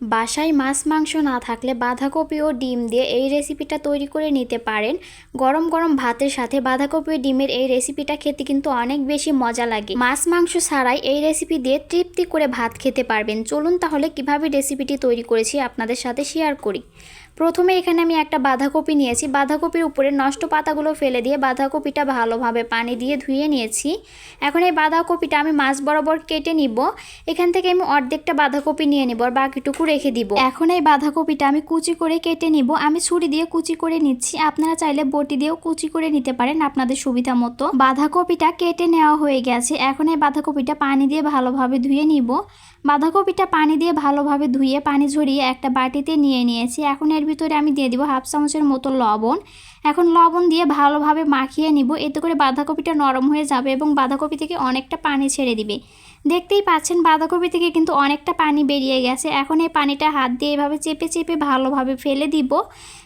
বাসায় মাছ, মাংস না থাকলে বাঁধাকপি ও ডিম দিয়ে এই রেসিপিটা তৈরি করে নিতে পারেন। গরম গরম ভাতের সাথে বাঁধাকপি ও ডিমের এই রেসিপিটা খেতে কিন্তু অনেক বেশি মজা লাগে। মাছ, মাংস ছাড়াই এই রেসিপি দিয়ে তৃপ্তি করে ভাত খেতে পারবেন। চলুন তাহলে কীভাবে রেসিপিটি তৈরি করেছি আপনাদের সাথে শেয়ার করি। প্রথমে এখানে আমি একটা বাঁধাকপি নিয়েছি। বাঁধাকপির উপরে নষ্ট পাতাগুলো ফেলে দিয়ে বাঁধাকপিটা ভালোভাবে পানি দিয়ে ধুয়ে নিয়েছি। এখন এই বাঁধাকপিটা আমি মাছ বরাবর কেটে নিব। এখান থেকে আমি অর্ধেকটা বাঁধাকপি নিয়ে নিব আর বাকিটুকু রেখে দিব। এখন এই বাঁধাকপিটা আমি কুচি করে কেটে নিব। আমি ছুরি দিয়ে কুচি করে নিচ্ছি। আপনারা চাইলে বটি দিয়েও কুচি করে নিতে পারেন আপনাদের সুবিধা মতো। বাঁধাকপিটা কেটে নেওয়া হয়ে গেছে। এখন এই বাঁধাকপিটা পানি দিয়ে ভালোভাবে ধুয়ে নিব। বাঁধাকপিটা পানি দিয়ে ভালোভাবে ধুয়ে পানি ঝরিয়ে একটা বাটিতে নিয়ে নিয়েছি। এখন এর ভিতরে আমি দিয়ে দিব হাফ চামচের মতো লবণ এখন লবণ দিয়ে ভালোভাবে মাখিয়ে নিব। এতে করে বাঁধাকপিটা নরম হয়ে যাবে এবং বাঁধাকপি থেকে অনেকটা পানি ছেড়ে দিবে। দেখতেই পাচ্ছেন বাঁধাকপি থেকে কিন্তু অনেকটা পানি বেরিয়ে গেছে। এখন এই পানিটা হাত দিয়ে এভাবে চেপে চেপে ভালোভাবে ফেলে দিব।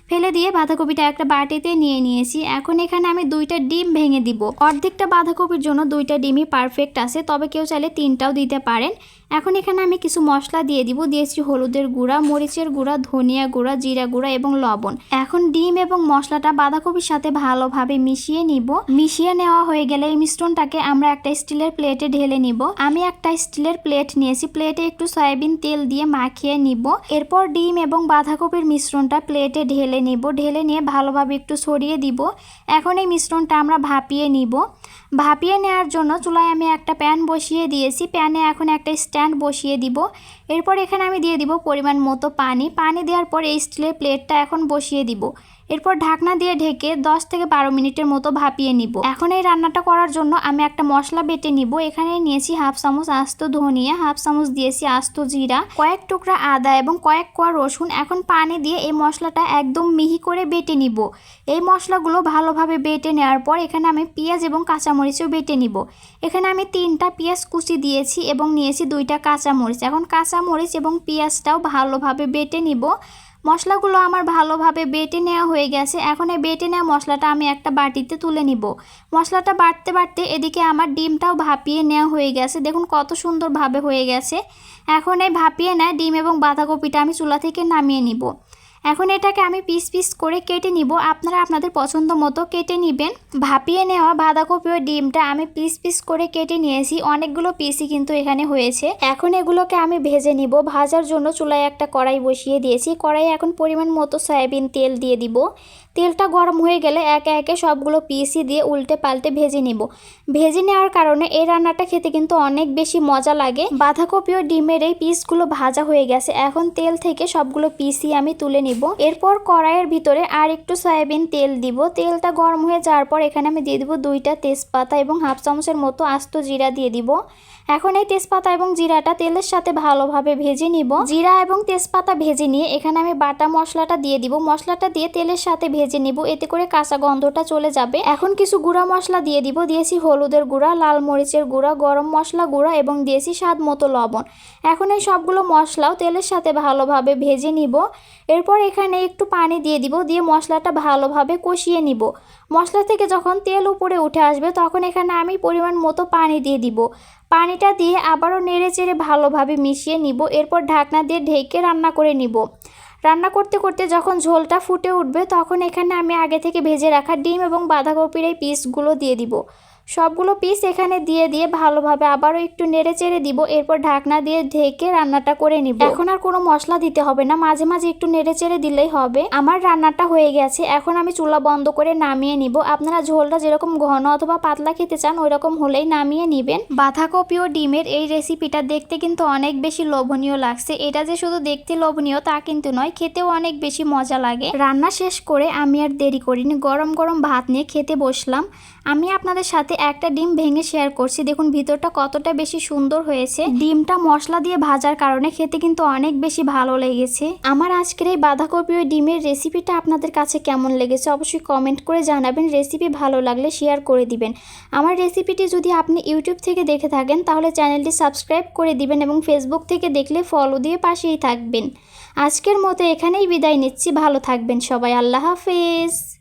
ফেলে দিয়ে বাঁধাকপিটা একটা বাটিতে নিয়ে নিয়েছি। এখন এখানে আমি দুইটা ডিম ভেঙে দিব। অর্ধেকটা বাঁধাকপির জন্য দুইটা ডিমই পারফেক্ট আছে, তবে কেউ চাইলে তিনটাও দিতে পারেন। এখন এখানে আমি কিছু মশলা দিয়ে দিব। দিয়েছি হলুদের গুঁড়া, মরিচের গুঁড়া, ধনিয়া গুঁড়া, জিরা গুঁড়া এবং লবণ। এখন ডিম এবং মশলাটা বাঁধাকপির সাথে ভালোভাবে মিশিয়ে নিব। মিশিয়ে নেওয়া হয়ে গেলে এই মিশ্রণটাকে আমরা একটা স্টিলের প্লেটে ঢেলে নিব। আমি একটা স্টিলের প্লেট নিয়েছি। প্লেটে একটু সয়াবিন তেল দিয়ে মাখিয়ে নিব। এরপর ডিম এবং বাঁধাকপির মিশ্রণটা প্লেটে ঢেলে নিব। ঢেলে নিয়ে ভালোভাবে একটু ছড়িয়ে দিব। এখন এই মিশ্রণটা আমরা ভাপিয়ে নিব। ভাপিয়ে নেওয়ার জন্য চুলায় আমি একটা প্যান বসিয়ে দিয়েছি। প্যানে এখন একটা স্ট্যান্ড বসিয়ে দিব। এরপর এখানে আমি দিয়ে দিব পরিমাণ মতো পানি। পানি দেওয়ার পর এই স্টিলের প্লেটটা এখন বসিয়ে দিব। এরপর ঢাকনা দিয়ে ঢেকে 10 থেকে বারো মিনিটের মতো ভাপিয়ে নিব। এখন এই রান্নাটা করার জন্য আমি একটা মশলা বেটে নিব। এখানে নিয়েছি হাফ চামচ আস্ত ধনিয়া, হাফ চামচ দিয়েছি আস্ত জিরা, কয়েক টুকরা আদা এবং কয়েক কোয়া রসুন। এখন পানি দিয়ে এই মশলাটা একদম মিহি করে বেটে নিব। এই মশলাগুলো ভালোভাবে বেটে নেওয়ার পর এখানে আমি পেঁয়াজ এবং কাঁচামরিচও বেটে নিব। এখানে আমি তিনটা পেঁয়াজ কুচি দিয়েছি এবং নিয়েছি দুইটা কাঁচামরিচ। এখন কাঁচামরিচ এবং পেঁয়াজটাও ভালোভাবে বেটে নিব। মশলাগুলো আমার ভালোভাবে বেটে নেওয়া হয়ে গেছে। এখন এই বেটে নেওয়া মশলাটা আমি একটা বাটিতে তুলে নিব। মশলাটা বাড়তে বাড়তে এদিকে আমার ডিমটাও ভাপিয়ে নেওয়া হয়ে গেছে। দেখুন কত সুন্দরভাবে হয়ে গেছে। এখন এই ভাপিয়ে নেয় ডিম এবং বাঁধাকপিটা আমি চুলা থেকে নামিয়ে নিব। এখন এটাকে আমি পিস পিস করে কেটে নিব। আপনারা আপনাদের পছন্দ মতো কেটে নেবেন। ভাপিয়ে নেওয়া বাঁধাকপি ও ডিমটা আমি পিস পিস করে কেটে নিয়েছি। অনেকগুলো পিসই কিন্তু এখানে হয়েছে। এখন এগুলোকে আমি ভেজে নিব। ভাজার জন্য চুলায় একটা কড়াই বসিয়ে দিয়েছি। কড়াই এখন পরিমাণ মতো সয়াবিন তেল দিয়ে দিব। তেলটা গরম হয়ে গেলে একে একে সবগুলো পিসি দিয়ে উল্টে পাল্টে ভেজে নিব। ভেজে নেওয়ার কারণে এই রান্নাটা খেতে কিন্তু অনেক বেশি মজা লাগে। বাঁধাকপি ও ডিমের এই পিসগুলো ভাজা হয়ে গেছে। এখন তেল থেকে সবগুলো পিসি আমি তুলে নিব। এরপর কড়াইয়ের ভিতরে আর একটু সয়াবিন তেল দিব। তেলটা গরম হয়ে যাওয়ার পর এখানে আমি দিয়ে দিব দুইটা তেজপাতা এবং হাফ চামচের মতো আস্ত জিরা দিয়ে দিব। এখন এই তেজপাতা এবং জিরাটা তেলের সাথে ভালোভাবে ভেজে নিব। জিরা এবং তেজপাতা ভেজে নিয়ে এখানে আমি বাটা মশলাটা দিয়ে দিব। মশলাটা দিয়ে তেলের সাথে ভেজে নিব। এতে করে কাঁচা গন্ধটা চলে যাবে। এখন কিছু গুঁড়া মশলা দিয়ে দিব। দিয়েছি হলুদের গুঁড়া, লাল মরিচের গুঁড়া, গরম মশলা গুঁড়া এবং দিয়েছি স্বাদ মতো লবণ। এখন এই সবগুলো মশলাও তেলের সাথে ভালোভাবে ভেজে নিব। এরপর এখানে একটু পানি দিয়ে দিব। দিয়ে মশলাটা ভালোভাবে কষিয়ে নিব। মশলা থেকে যখন তেল উপরে উঠে আসবে, তখন এখানে আমি পরিমাণ মতো পানি দিয়ে দিব। পানিটা দিয়ে আবারও নেড়ে চেড়ে ভালোভাবে মিশিয়ে নিব, এরপর ঢাকনা দিয়ে ঢেকে রান্না করে নিব। রান্না করতে করতে যখন ঝোলটা ফুটে উঠবে, তখন এখানে আমি আগে থেকে ভেজে রাখা ডিম এবং বাঁধাকপির এই পিসগুলো দিয়ে দিব। সবগুলো পিস এখানে দিয়ে দিয়ে ভালোভাবে আবারও একটু নেড়ে চেড়ে দিব, এরপর ঢাকনা দিয়ে ঢেকে রান্নাটা করে নিব। এখন আর কোনো মশলা দিতে হবে না, মাঝে মাঝে একটু নেড়ে চেড়ে দিলেই হবে। আমার রান্নাটা হয়ে গেছে, এখন আমি চুলা বন্ধ করে নামিয়ে নিব। আপনারা ঝোলটা যেরকম ঘন অথবা পাতলা খেতে চান ওই রকম হলেই নামিয়ে নিবেন। বাঁধাকপি ও ডিমের এই রেসিপিটা দেখতে কিন্তু অনেক বেশি লোভনীয় লাগছে। এটা যে শুধু দেখতে লোভনীয় তা কিন্তু নয়, খেতেও অনেক বেশি মজা লাগে। রান্না শেষ করে আমি আর দেরি করিনি, গরম গরম ভাত নিয়ে খেতে বসলাম। আমি আপনাদের সাথে একটা ডিম ভেঙে শেয়ার করছি। দেখুন, ভিতরটা কতটা বেশি সুন্দর হয়েছে। ডিমটা মশলা দিয়ে ভাজার কারণে খেতে কিন্তু অনেক বেশি ভালো লেগেছে। আমার আজকের এই বাঁধাকপি ও ডিমের রেসিপিটা আপনাদের কাছে কেমন লেগেছে অবশ্যই কমেন্ট করে জানাবেন। রেসিপি ভালো লাগলে শেয়ার করে দিবেন। আমার রেসিপিটি যদি আপনি ইউটিউব থেকে দেখে থাকেন, তাহলে চ্যানেলটি সাবস্ক্রাইব করে দিবেন এবং ফেসবুক থেকে দেখলে ফলো দিয়ে পাশেই থাকবেন। আজকের মতো এখানেই বিদায় নিচ্ছি। ভালো থাকবেন সবাই। আল্লাহ হাফেজ।